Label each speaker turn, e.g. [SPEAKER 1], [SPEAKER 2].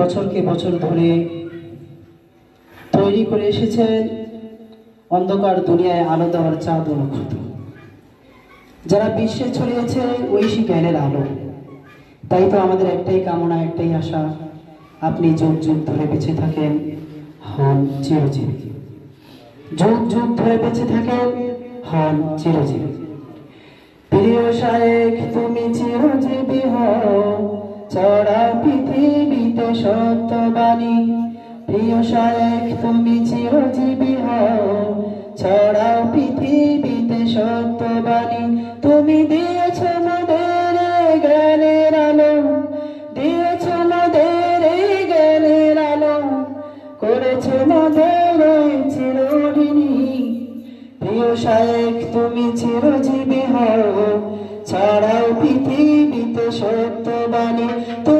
[SPEAKER 1] বছরকে বছর ধরে তৈরি করে এসেছেন। অন্ধকার দুনিয়ায় আলো দেওয়ার চাঁদ ও নক্ষত্র যারা বিশ্বে ছড়িয়েছে ঐশী জ্ঞানের আলো। তাই তো আমাদের একটাই কামনা, একটাই আশা, আপনি যুগ যুগ ধরে বেঁচে থাকেন, হন চিরজীবী। যুগ যুগ ধরে বেঁচে থাকেন, হন চিরজীবী। প্রিয় শায়েখ, তুমি চিরজীবী হও চড়া সত্যবাণী। প্রিয় শায়েখ, তুমি চিরজীবী হও। ছড়া পৃথিবীতে সত্যবাণী। তুমি দিয়েছ মোদের জ্ঞানের আলো। দিয়েছ মোদের জ্ঞানের আলো। করেছ মোদের চিরঋণী। প্রিয় শায়েখ, তুমি চিরজীবী হও। ছাড়াও পৃথিবীতে সত্যবাণী। তুমি